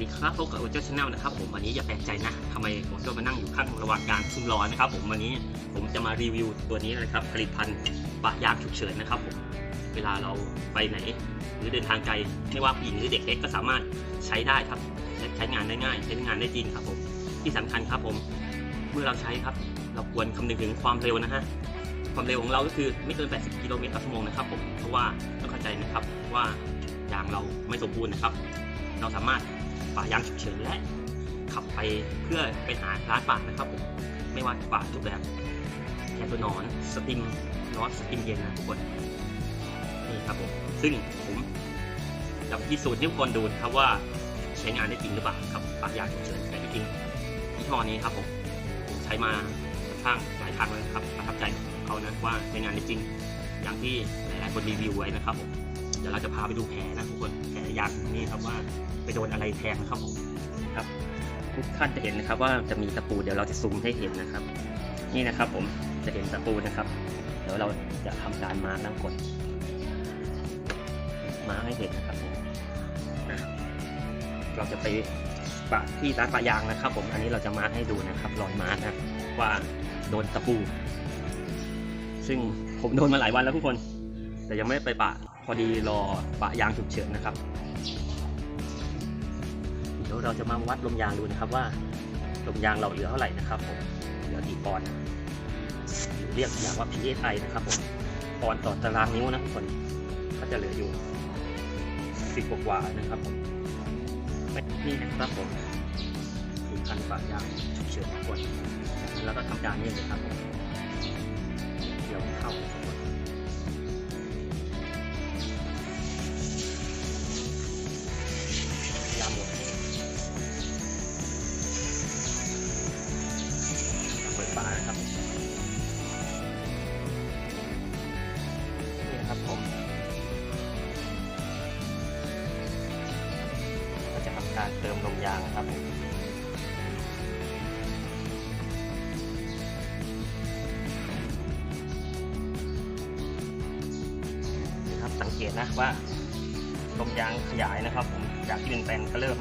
ดีครับพบกับโอเจอร์ชาแนลนะครับผมวันนี้อย่าแปลกใจนะทำไมผมต้องมานั่งอยู่ข้างระหว่างการซุ่มร้อนนะครับผมวันนี้ผมจะมารีวิวตัวนี้นะครับผลิตภัณฑ์ปะยางฉุกเฉินนะครับผมเวลาเราไปไหน หรือเดินทางไกลไม่ว่าผู้หญิงหรือเด็กเล็กก็สามารถใช้ได้ครับใช้งานได้ง่าย ใช้งานได้จริงครับผมที่สำคัญครับผมเมื่อเราใช้ครับ เราควรคำนึงถึงความเร็วนะฮะความเร็วของเราก็คือไม่เกิน 80 กิโลเมตรต่อชั่วโมงนะครับผมเพราะว่าต้องเข้าใจนะครับว่ายางเราไม่สมบูรณ์นะครับ เราสามารถ ป่ายางฉุกเฉินและขับไปเพื่อไปหาร้านป่านะครับผมไม่ว่าป่าทุกแบบแคนตัวนอนสติมนอตสติมเย็นนะทุกคนนี่ครับผมซึ่งผมจะพิสูจน์ให้ทุกคนดูนะครับว่าใช้งานได้จริงหรือเปล่าครับป่ายางฉุกเฉินแต่ที่จริงยี่ห้อนี้ครับผมผมใช้มาค่อนข้างหลายครั้งแล้วครับประทับใจเขานะว่าใช้งานได้จริงอย่างที่หลายๆคนรีวิวไว้นะครับผม เดี๋ยวเราจะพาไปดูแผลนะทุกคนแผลยางนี่ครับว่าไปโดนอะไรแทงนะครับผมครับ ทุกท่านจะเห็นนะครับว่าจะมีตะปูเดี๋ยวเราจะซูมให้เห็นนะครับ นี่นะครับผมจะเห็นตะปูนะครับ เดี๋ยวเราจะทำการมาร์กแล้วกดมาร์กให้เห็นนะครับผมเราจะไปปะที่ร้านปะยางนะครับ ผมอันนี้เราจะมาร์กให้ดูนะครับรอยมาร์กนะว่าโดนตะปู ซึ่งผมโดนมาหลายวันแล้วทุกคน แต่ยังไม่ไปปะ อดีรอปะยางฉุกเฉินนะครับ เดี๋ยวเราจะมาวัดลมยางดูนะครับว่าลมยางเราเหลือเท่าไหร่นะครับผมเหลือกี่ปอนด์เรียกอย่างว่า psi นะครับผมปอนด์ต่อตารางนิ้วนะทุกคนก็จะเหลืออยู่สิบกว่านะครับผมนี่นะครับผมคือคันปะยางฉุกเฉินทุกคนแล้วก็ทำการนี่เลยครับผมเดี๋ยวเข้า การเติมลมยางนะครับนี่ครับสังเกตนะว่าลมยางขยายนะครับผมจากที่เป็นแปนก็เริ่ม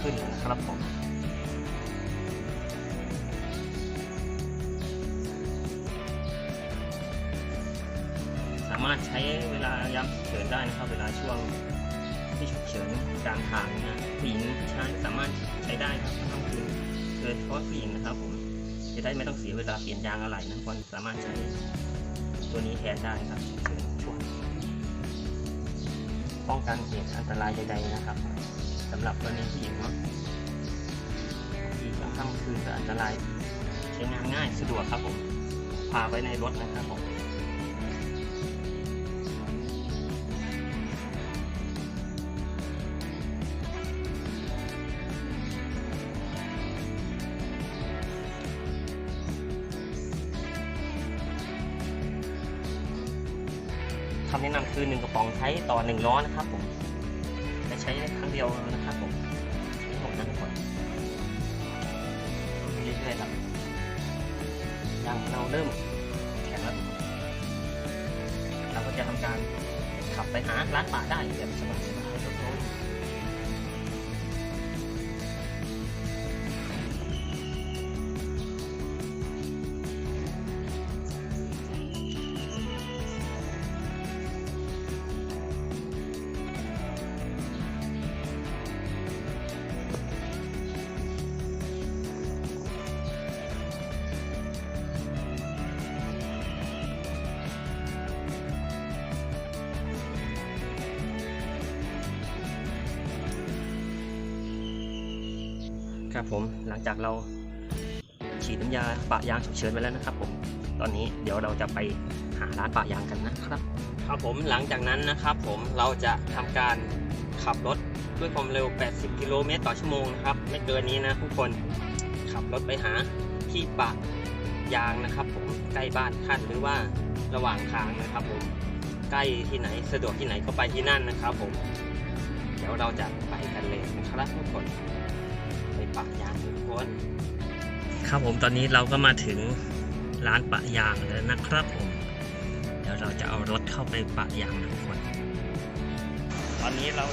ขึ้นนะครับผมสามารถใช้เวลายามฉุกเฉินได้นะครับ เวลาช่วง ที่ฉุกเฉินกลางทางนะผู้หญิงผู้ชายสามารถใช้ได้ครับไม่ต้องคืนโดยเฉพาะผู้หญิงนะครับผมจะได้ไม่ต้องเสียเวลาเปลี่ยนยางอะไรนะคนสามารถใช้ตัวนี้แทนได้ครับเฉินช่วงป้องกันเหตุอันตรายใดๆนะครับสำหรับกรณีผู้หญิงเนาะที่กลางค่ำคืนก็อันตรายใช้งานง่ายสะดวกครับผมพาไว้ในรถนะครับผม คำแนะนำคือหนึ่งกระป๋องใช้ต่อหนึ่งล้อนะครับผมไม่ใช้ครั้งเดียวนะครับผมใช้หมดนะทุกคนเรื่อยๆครับยางเราเริ่มแข็งแล้วเราก็จะทำการขับไปหาร้านป่าได้แบบสบายๆ ครับผมหลังจากเราฉีดน้ำยาปะยางฉุกเฉินไปแล้วนะครับ ผมตอนนี้เดี๋ยวเราจะไปหาร้านปะยางกันนะครับ ครับผมหลังจากนั้นนะครับ ผมเราจะทำการขับรถด้วยความเร็ว 80 กิโลเมตรต่อชั่วโมงนะครับ ไม่เกินนี้นะทุกคนขับรถไปหาที่ปะยางนะครับ ผมใกล้บ้านท่านหรือว่าระหว่างทางนะครับผมใกล้ที่ไหนสะดวกที่ไหนก็ไปที่นั่นนะครับ ผม เดี๋ยวเราจะไปกันเลยนะครับทุกคน ปะยางทุกคนครับผมตอนนี้เราก็มาถึงร้านปะยางแล้วนะครับผม เดี๋ยวเราจะเอารถเข้าไปปะยางทุกคน ตอนนี้เรา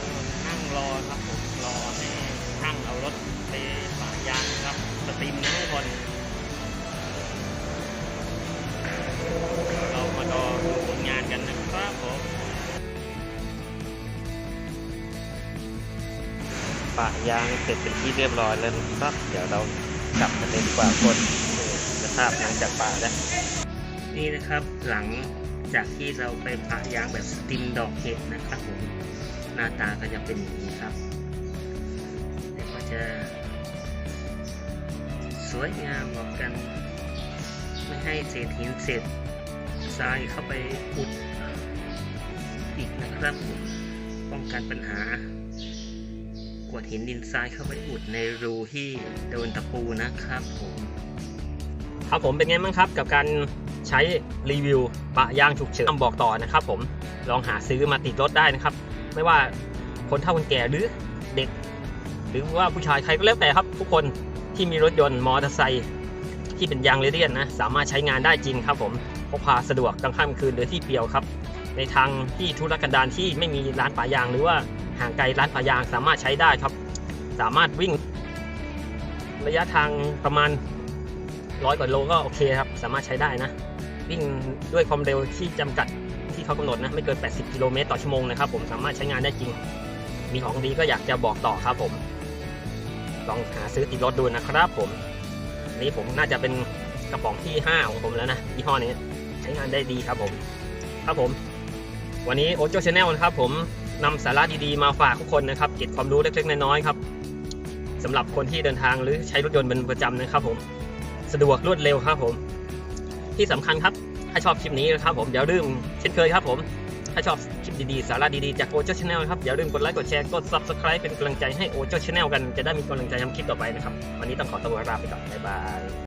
นั่งรอครับผมรอให้ช่างเอารถไปปะยางครับสตรีมนทุกคนะยางเสร็จเป็นที่เรียบร้อยแล้วครับเดี๋ยวเรากลับกันเลยดีกว่าคนสภาพหลังจากปะแล้วนี่นะครับหลังจากที่เราไปปะยางแบบสติมดอกเห็ดนะครับผมหน้าตาก็จะเป็นอย่างนี้ครับเดี๋ยวก็จะสวยงามบอกกัน ไม่ให้เศษหินเศษทรายเข้าไปอุดอีกนะครับผมป้องกันปัญหา กรวดหินดินทรายเข้าไปอุดในรูที่โดนตะปูนะครับผมครับผมเป็นไงบ้างครับกับการใช้รีวิวปะยางฉุกเฉินบอกต่อนะครับ ผมลองหาซื้อมาติดรถได้นะครับ ไม่ว่าคนเฒ่าคนแก่หรือเด็ก หรือว่าผู้ชายใครก็แล้วแต่ครับ ทุกคนที่มีรถยนต์มอเตอร์ไซค์ที่เป็นยางเรเดียนนะสามารถใช้งานได้จริงครับ ผมพกพาสะดวกกลางค่ำคืนโดยที่เปลี่ยวครับ ในทางที่ทุรกันดารที่ไม่มีร้านปะยางหรือว่า ห่างไกลร้านปะยางสามารถใช้ได้ครับ สามารถวิ่ง ระยะทางประมาณร้อยกว่าโลก็โอเคครับ สามารถใช้ได้นะ วิ่งด้วยความเร็วที่จำกัดที่เขากำหนดนะไม่เกิน 80 กิโลเมตรต่อชั่วโมงนะครับผมสามารถใช้งานได้จริง มีของดีก็อยากจะบอกต่อครับผม ลองหาซื้อติดรถดูนะครับผม นี้ผมน่าจะเป็นกระป๋องที่ 5 ของผมแล้วนะยี่ห้อนี้ ใช้งานได้ดีครับผม ครับผม วันนี้โอโจชาแนลนะครับผม นำสาระดีๆมาฝากทุกคนนะครับเก็บความรู้เล็กๆน้อยๆครับสำหรับคนที่เดินทางหรือใช้รถยนต์เป็นประจำนะครับผมสะดวกรวดเร็วครับผม ที่สำคัญครับถ้าชอบคลิปนี้นะครับผมอย่าลืมเช่นเคยครับผมถ้าชอบคลิปดีๆ สาระดีๆ จากโอเจ้าชาแนลครับอย่าลืมกดไลค์กดแชร์กด subscribe เป็นกำลังใจให้โอเจ้าชาแนลกันจะได้มีกำลังใจทำคลิปต่อไปนะครับ วันนี้ต้องขอตัวลาไปก่อนบ๊ายบาย